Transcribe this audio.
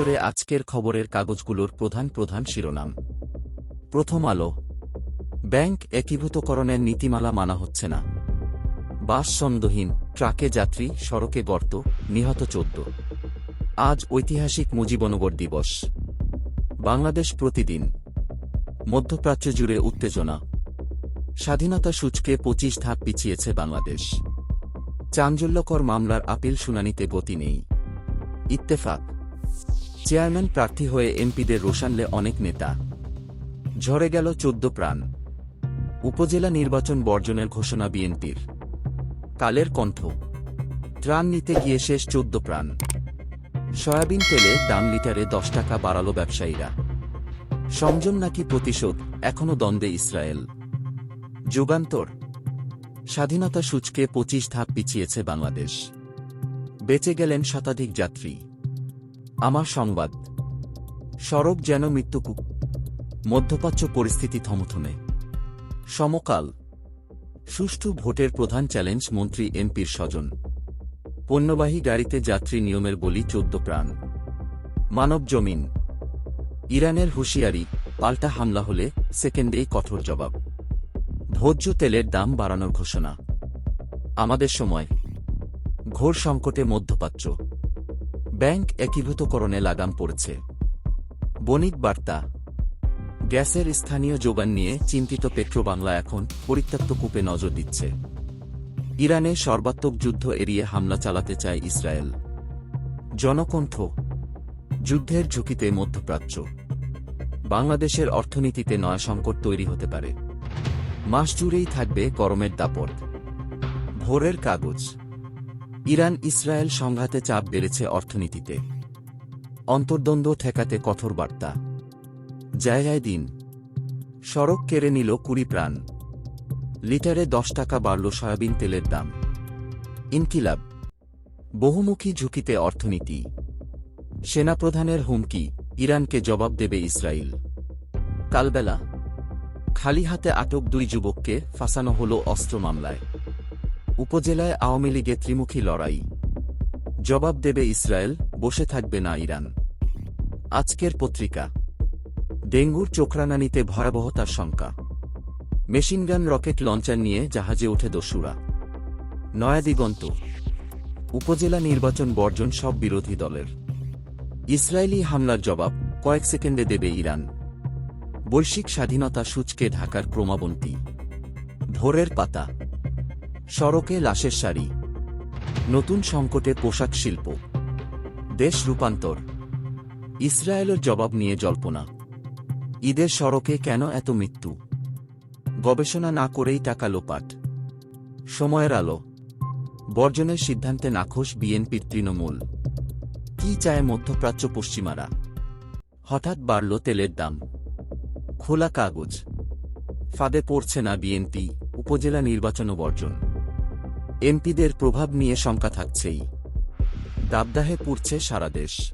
নজরে আজকের খবরের কাগজগুলোর প্রধান প্রধান শিরোনাম। প্রথম আলো। ব্যাংক একীভূতকরণের নীতিমালা মানা হচ্ছে না। বাস সন্দহীন ট্রাকে যাত্রী, সড়কে গর্ত, নিহত চোদ্দ। আজ ঐতিহাসিক মুজিবনগর দিবস। বাংলাদেশ প্রতিদিন। মধ্যপ্রাচ্য জুড়ে উত্তেজনা। স্বাধীনতা সূচকে পঁচিশ ধাপ পিছিয়েছে বাংলাদেশ। চাঞ্চল্যকর মামলার আপিল শুনানিতে গতি নেই। ইত্তেফাক। চেয়ারম্যান প্রার্থী হয়ে এমপিদের রোশানলে অনেক নেতা। ঝরে গেল চোদ্দ প্রাণ। উপজেলা নির্বাচন বর্জনের ঘোষণা বিএনপির। কালের কণ্ঠ। ত্রাণ নিতে গিয়ে শেষ চোদ্দ প্রাণ। সয়াবিন তেলে দাম লিটারে দশ টাকা বাড়ালো ব্যবসায়ীরা। সংযম নাকি প্রতিশোধ এখনও দ্বন্দ্বে ইসরায়েল। যুগান্তর। স্বাধীনতা সূচকে পঁচিশ ধাপ পিছিয়েছে বাংলাদেশ। বেঁচে গেলেন শতাধিক যাত্রী। আমার সংবাদ। সড়ক যেন মৃত্যুকূপ মধ্যপ্রাচ্য পরিস্থিতি থমথমে। সমকাল। সুষ্ঠু ভোটের প্রধান চ্যালেঞ্জ মন্ত্রী এমপির স্বজন। পণ্যবাহী গাড়িতে যাত্রী নিয়মের বলি চোদ্দ প্রাণ। মানব জমিন। ইরানের হুঁশিয়ারি, পাল্টা হামলা হলে সেকেন্ডেই কঠোর জবাব। ভোজ্য তেলের দাম বাড়ানোর ঘোষণা। আমাদের সময়। ঘোর সংকটে মধ্যপ্রাচ্য। ব্যাংক একীভূতকরণে লাগাম পড়েছে। বণিক বার্তা। গ্যাসের স্থানীয় যোগান নিয়ে চিন্তিত পেট্রোবাংলা এখন পরিত্যক্ত কূপে নজর দিচ্ছে। ইরানে সর্বাত্মক যুদ্ধ এড়িয়ে হামলা চালাতে চায় ইসরায়েল। জনকণ্ঠ। যুদ্ধের ঝুঁকিতে মধ্যপ্রাচ্য। বাংলাদেশের অর্থনীতিতে নয়া সংকট তৈরি হতে পারে। মাস জুড়েই থাকবে গরমের দাপট। ভোরের কাগজ। ইরান ইসরায়েল সংঘাতে চাপ বেড়েছে অর্থনীতিতে। অন্তর্দ্বন্দ্ব ঠেকাতে কঠোর বার্তা। জায়গায় দিন। সড়ক কেড়ে নিল কুড়ি প্রাণ। লিটারে দশ টাকা বাড়ল সয়াবিন তেলের দাম। ইনকিলাব। বহুমুখী ঝুঁকিতে অর্থনীতি। সেনাপ্রধানের হুমকি, ইরানকে জবাব দেবে ইসরায়েল। কালবেলা। খালি হাতে আটক দুই যুবককে ফাঁসানো হল অস্ত্র মামলায়। উপজেলায় আওয়ামী লীগে ত্রিমুখী লড়াই। জবাব দেবে ইসরায়েল, বসে থাকবে না ইরান। আজকের পত্রিকা। ডেঙ্গুর চোখরানানিতে ভয়াবহতার শঙ্কা। মেশিনগান রকেট লঞ্চার নিয়ে জাহাজে ওঠে দস্যুরা। নয়াদিগন্ত উপজেলা নির্বাচন বর্জন সব বিরোধী দলের। ইসরায়েলি হামলার জবাব, কয়েক সেকেন্ডে দেবে ইরান। বৈশ্বিক স্বাধীনতা সূচকে ঢাকার ক্রমাবন্তী। ভোরের পাতা। সড়কে লাশের সারি। নতুন সংকটে পোশাক শিল্প। দেশ রূপান্তর। ইসরায়েলের জবাব নিয়ে জল্পনা। ঈদের সড়কে কেন এত মৃত্যু? গবেষণা না করেই টাকা লোপাট। সময়ের আলো। বর্জনের সিদ্ধান্তে নাখোশ বিএনপির তৃণমূল। কি চায় মধ্যপ্রাচ্য পশ্চিমারা? হঠাৎ বাড়ল তেলের দাম। খোলা কাগজ। ফাঁদে পড়ছে না বিএনপি, উপজেলা নির্বাচন বর্জন। এমপিদের প্রভাব নিয়ে শঙ্কা থাকছেই। দাবদাহে পুড়ছে সারা দেশ।